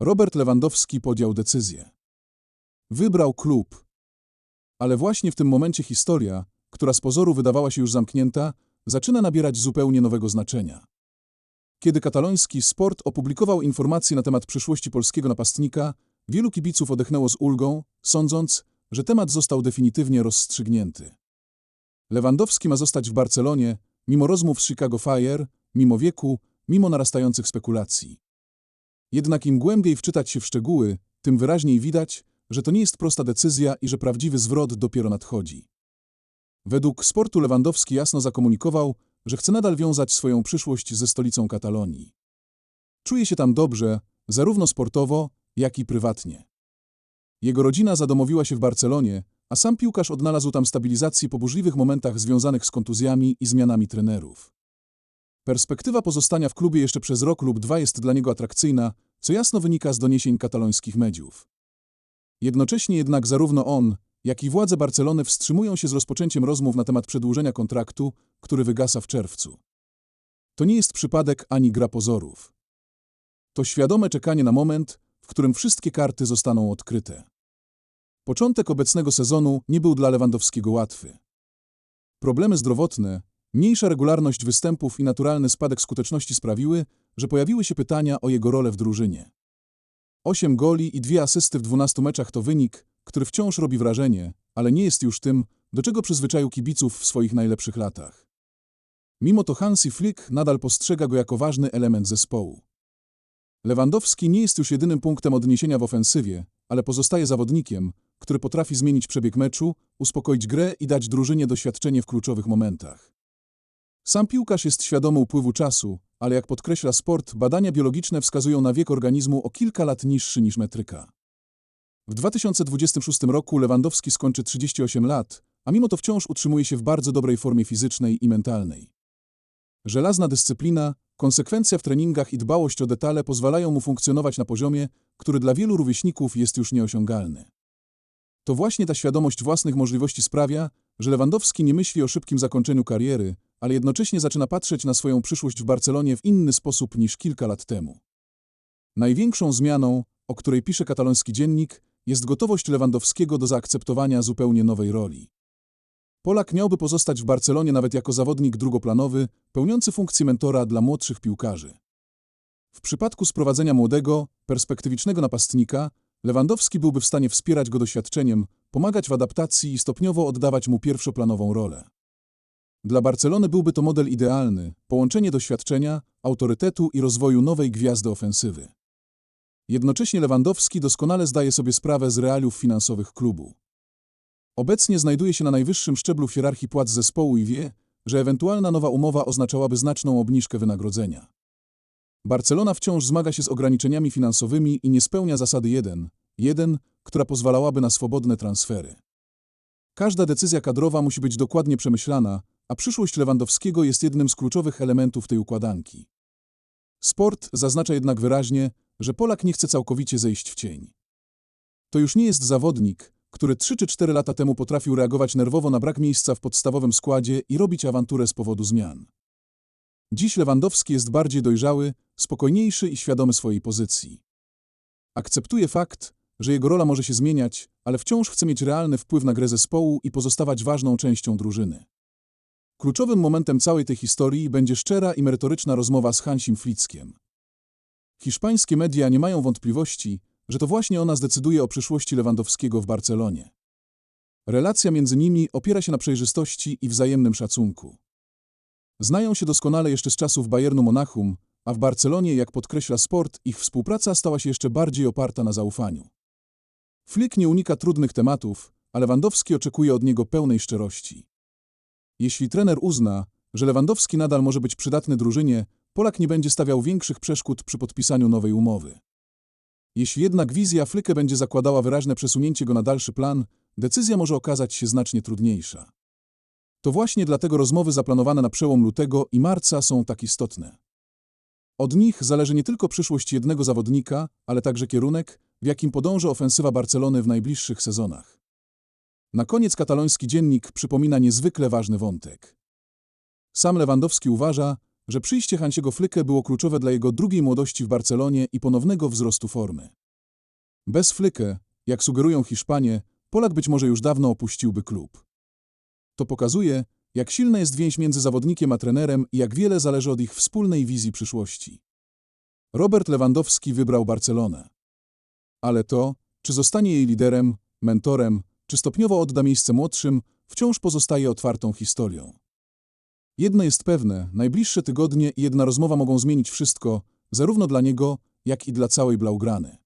Robert Lewandowski podjął decyzję. Wybrał klub. Ale właśnie w tym momencie historia, która z pozoru wydawała się już zamknięta, zaczyna nabierać zupełnie nowego znaczenia. Kiedy kataloński sport opublikował informacje na temat przyszłości polskiego napastnika, wielu kibiców odetchnęło z ulgą, sądząc, że temat został definitywnie rozstrzygnięty. Lewandowski ma zostać w Barcelonie, mimo rozmów z Chicago Fire, mimo wieku, mimo narastających spekulacji. Jednak im głębiej wczytać się w szczegóły, tym wyraźniej widać, że to nie jest prosta decyzja i że prawdziwy zwrot dopiero nadchodzi. Według sportu Lewandowski jasno zakomunikował, że chce nadal wiązać swoją przyszłość ze stolicą Katalonii. Czuje się tam dobrze, zarówno sportowo, jak i prywatnie. Jego rodzina zadomowiła się w Barcelonie, a sam piłkarz odnalazł tam stabilizację po burzliwych momentach związanych z kontuzjami i zmianami trenerów. Perspektywa pozostania w klubie jeszcze przez rok lub dwa jest dla niego atrakcyjna, co jasno wynika z doniesień katalońskich mediów. Jednocześnie jednak zarówno on, jak i władze Barcelony wstrzymują się z rozpoczęciem rozmów na temat przedłużenia kontraktu, który wygasa w czerwcu. To nie jest przypadek ani gra pozorów. To świadome czekanie na moment, w którym wszystkie karty zostaną odkryte. Początek obecnego sezonu nie był dla Lewandowskiego łatwy. Problemy zdrowotne, mniejsza regularność występów i naturalny spadek skuteczności sprawiły, że pojawiły się pytania o jego rolę w drużynie. Osiem goli i dwie asysty w 12 meczach to wynik, który wciąż robi wrażenie, ale nie jest już tym, do czego przyzwyczaił kibiców w swoich najlepszych latach. Mimo to Hansi Flick nadal postrzega go jako ważny element zespołu. Lewandowski nie jest już jedynym punktem odniesienia w ofensywie, ale pozostaje zawodnikiem, który potrafi zmienić przebieg meczu, uspokoić grę i dać drużynie doświadczenie w kluczowych momentach. Sam piłkarz jest świadomy upływu czasu, ale jak podkreśla sport, badania biologiczne wskazują na wiek organizmu o kilka lat niższy niż metryka. W 2026 roku Lewandowski skończy 38 lat, a mimo to wciąż utrzymuje się w bardzo dobrej formie fizycznej i mentalnej. Żelazna dyscyplina, konsekwencja w treningach i dbałość o detale pozwalają mu funkcjonować na poziomie, który dla wielu rówieśników jest już nieosiągalny. To właśnie ta świadomość własnych możliwości sprawia, że Lewandowski nie myśli o szybkim zakończeniu kariery, ale jednocześnie zaczyna patrzeć na swoją przyszłość w Barcelonie w inny sposób niż kilka lat temu. Największą zmianą, o której pisze kataloński dziennik, jest gotowość Lewandowskiego do zaakceptowania zupełnie nowej roli. Polak miałby pozostać w Barcelonie nawet jako zawodnik drugoplanowy, pełniący funkcję mentora dla młodszych piłkarzy. W przypadku sprowadzenia młodego, perspektywicznego napastnika, Lewandowski byłby w stanie wspierać go doświadczeniem, pomagać w adaptacji i stopniowo oddawać mu pierwszoplanową rolę. Dla Barcelony byłby to model idealny, połączenie doświadczenia, autorytetu i rozwoju nowej gwiazdy ofensywy. Jednocześnie Lewandowski doskonale zdaje sobie sprawę z realiów finansowych klubu. Obecnie znajduje się na najwyższym szczeblu hierarchii płac zespołu i wie, że ewentualna nowa umowa oznaczałaby znaczną obniżkę wynagrodzenia. Barcelona wciąż zmaga się z ograniczeniami finansowymi i nie spełnia zasady 1, 1, która pozwalałaby na swobodne transfery. Każda decyzja kadrowa musi być dokładnie przemyślana, a przyszłość Lewandowskiego jest jednym z kluczowych elementów tej układanki. Sport zaznacza jednak wyraźnie, że Polak nie chce całkowicie zejść w cień. To już nie jest zawodnik, który 3 czy 4 lata temu potrafił reagować nerwowo na brak miejsca w podstawowym składzie i robić awanturę z powodu zmian. Dziś Lewandowski jest bardziej dojrzały, spokojniejszy i świadomy swojej pozycji. Akceptuje fakt, że jego rola może się zmieniać, ale wciąż chce mieć realny wpływ na grę zespołu i pozostawać ważną częścią drużyny. Kluczowym momentem całej tej historii będzie szczera i merytoryczna rozmowa z Hansim Flickiem. Hiszpańskie media nie mają wątpliwości, że to właśnie ona zdecyduje o przyszłości Lewandowskiego w Barcelonie. Relacja między nimi opiera się na przejrzystości i wzajemnym szacunku. Znają się doskonale jeszcze z czasów Bayernu Monachium, a w Barcelonie, jak podkreśla sport, ich współpraca stała się jeszcze bardziej oparta na zaufaniu. Flick nie unika trudnych tematów, a Lewandowski oczekuje od niego pełnej szczerości. Jeśli trener uzna, że Lewandowski nadal może być przydatny drużynie, Polak nie będzie stawiał większych przeszkód przy podpisaniu nowej umowy. Jeśli jednak wizja Flykę będzie zakładała wyraźne przesunięcie go na dalszy plan, decyzja może okazać się znacznie trudniejsza. To właśnie dlatego rozmowy zaplanowane na przełom lutego i marca są tak istotne. Od nich zależy nie tylko przyszłość jednego zawodnika, ale także kierunek, w jakim podąży ofensywa Barcelony w najbliższych sezonach. Na koniec kataloński dziennik przypomina niezwykle ważny wątek. Sam Lewandowski uważa, że przyjście Hansiego Flykę było kluczowe dla jego drugiej młodości w Barcelonie i ponownego wzrostu formy. Bez Flykę, jak sugerują Hiszpanie, Polak być może już dawno opuściłby klub. To pokazuje, jak silna jest więź między zawodnikiem a trenerem i jak wiele zależy od ich wspólnej wizji przyszłości. Robert Lewandowski wybrał Barcelonę. Ale to, czy zostanie jej liderem, mentorem, czy stopniowo odda miejsce młodszym, wciąż pozostaje otwartą historią. Jedno jest pewne, najbliższe tygodnie i jedna rozmowa mogą zmienić wszystko, zarówno dla niego, jak i dla całej Blaugrany.